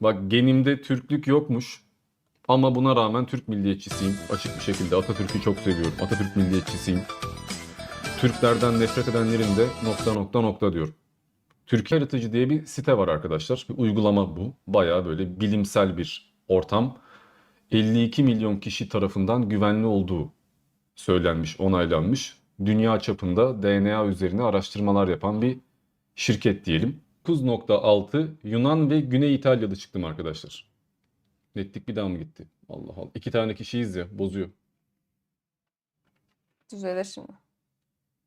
Bak genimde Türklük yokmuş. Ama buna rağmen Türk milliyetçisiyim. Açık bir şekilde Atatürk'ü çok seviyorum. Atatürk milliyetçisiyim. Türklerden nefret edenlerin de nokta nokta nokta diyorum. Türkiye Yaratıcı diye bir site var arkadaşlar. Bir uygulama bu. Bayağı böyle bilimsel bir ortam. 52 milyon kişi tarafından güvenli olduğu söylenmiş, onaylanmış. Dünya çapında DNA üzerine araştırmalar yapan bir şirket diyelim. 9.6 Yunan ve Güney İtalya'da çıktım arkadaşlar. Netlik bir daha mı gitti? Allah Allah. İki tane kişiyiz ya bozuyor. Düzelir şimdi.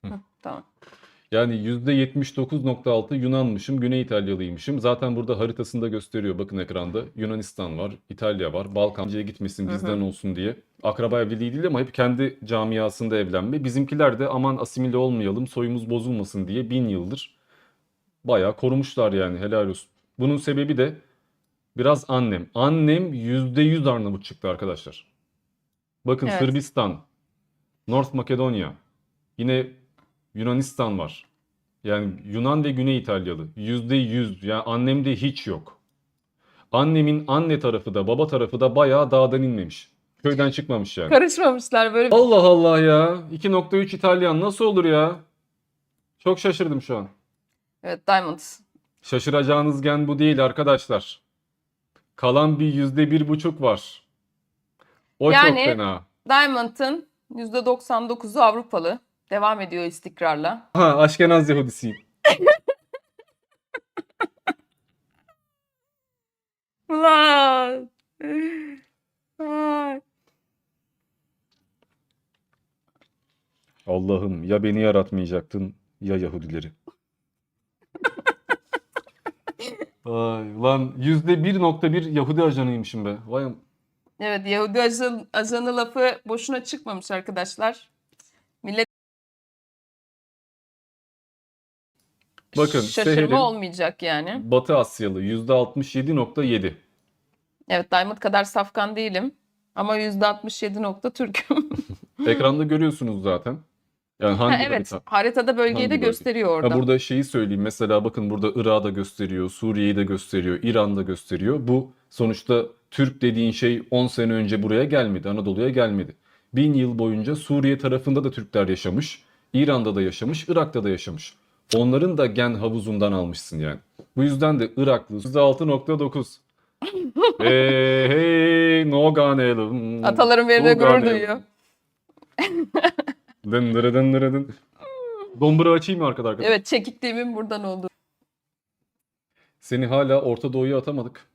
Hı. Hı, tamam. Yani %79.6 Yunanmışım, Güney İtalyalıymışım. Zaten burada haritasında gösteriyor bakın ekranda. Yunanistan var, İtalya var. Balkancı'ya gitmesin Hı hı. bizden olsun diye. Akraba evliliği değil ama hep kendi camiasında evlenme. Bizimkiler de aman asimile olmayalım, soyumuz bozulmasın diye bin yıldır bayağı korumuşlar yani helal olsun. Bunun sebebi de biraz annem. Annem %100 Arnavut çıktı arkadaşlar. Bakın Evet. Sırbistan, North Makedonya, yine Yunanistan var. Yani Yunan ve Güney İtalyalı. Yüzde yüz. Yani annemde hiç yok. Annemin anne tarafı da baba tarafı da bayağı dağdan inmemiş. Köyden çıkmamış yani. Karışmamışlar böyle. Allah Allah ya. 2.3 İtalyan nasıl olur ya? Çok şaşırdım şu an. Evet Diamond. Şaşıracağınız gen bu değil arkadaşlar. Kalan bir yüzde bir buçuk var. O çok Yani- fena. Diamond'ın %99'u Avrupalı. Devam ediyor istikrarla. Ha, Aşkenaz Yahudisiyim. Ulan. Ay. Allah'ım ya beni yaratmayacaktın ya Yahudileri. Ay, lan yüzde bir nokta bir Yahudi ajanıymışım be. Vay Evet Yahudi ajan, ajanı lafı boşuna çıkmamış arkadaşlar. Millet Bakın şaşırma Seher'in olmayacak yani. Batı Asyalı yüzde 67.7. Evet Diamond kadar safkan değilim. Ama %67 nokta Türk'üm. Ekranda görüyorsunuz zaten. Yani Ha, hangi evet harita? haritada bölgeyi Hangi de bölge? gösteriyor Ha, orada. burada şeyi söyleyeyim. Mesela bakın burada Irak'ı da gösteriyor, Suriye'yi de gösteriyor, İran'da gösteriyor. Bu sonuçta Türk dediğin şey 10 sene önce buraya gelmedi, Anadolu'ya gelmedi. Bin yıl boyunca Suriye tarafında da Türkler yaşamış, İran'da da yaşamış, Irak'ta da yaşamış. Onların da gen havuzundan almışsın yani. Bu yüzden de Iraklı %6.9. hey hey no ganelum. Atalarım benimle gurur duyuyor. Dın dırı dın dırı dın. Dombra açayım mı arkada arkada? Evet çekikliğimin buradan oldu. Seni hala Orta Doğu'ya atamadık.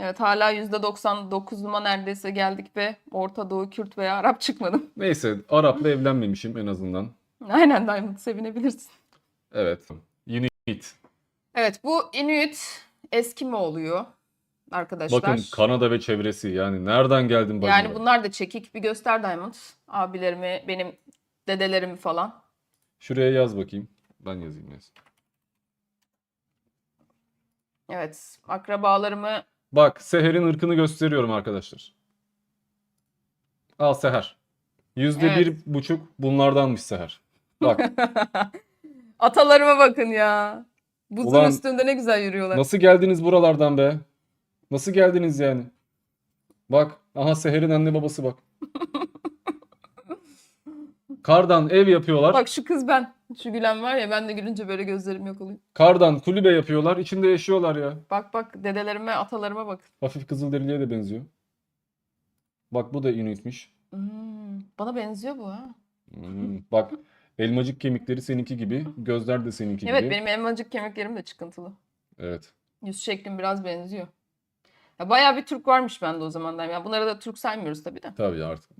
Evet hala %99'uma neredeyse geldik ve Orta Doğu Kürt veya Arap çıkmadım. Neyse Arap'la evlenmemişim en azından. Aynen Diamond sevinebilirsin. Evet. Inuit. Evet bu Inuit Eskimo oluyor arkadaşlar. Bakın Kanada ve çevresi yani nereden geldin bacım? Yani bunlar da çekik. Bir göster Diamond. Abilerimi, benim dedelerimi falan. Şuraya yaz bakayım. Ben yazayım yaz. Evet akrabalarımı Bak Seher'in ırkını gösteriyorum arkadaşlar. Al Seher. Yüzde Evet. bir buçuk bunlardanmış Seher. Bak atalarıma bakın ya. Buzun Ulan, üstünde ne güzel yürüyorlar. nasıl geldiniz buralardan be? Nasıl geldiniz yani? Bak aha Seher'in anne babası bak. Kardan ev yapıyorlar. Bak şu kız ben. Şu gülen var ya ben de gülünce böyle gözlerim yok oluyor. Kardan kulübe yapıyorlar. içinde yaşıyorlar ya. Bak bak dedelerime, atalarıma bak. Hafif Kızılderili'ye de benziyor. Bak bu da Inuit'miş. Hmm, bana benziyor bu ha. Hmm, Bak elmacık kemikleri seninki gibi. Gözler de seninki Evet gibi. benim elmacık kemiklerim de çıkıntılı. Evet. Yüz şeklim biraz benziyor. Ya bayağı bir Türk varmış bende o zamandan. Ya bunları da Türk saymıyoruz tabii de. Tabii artık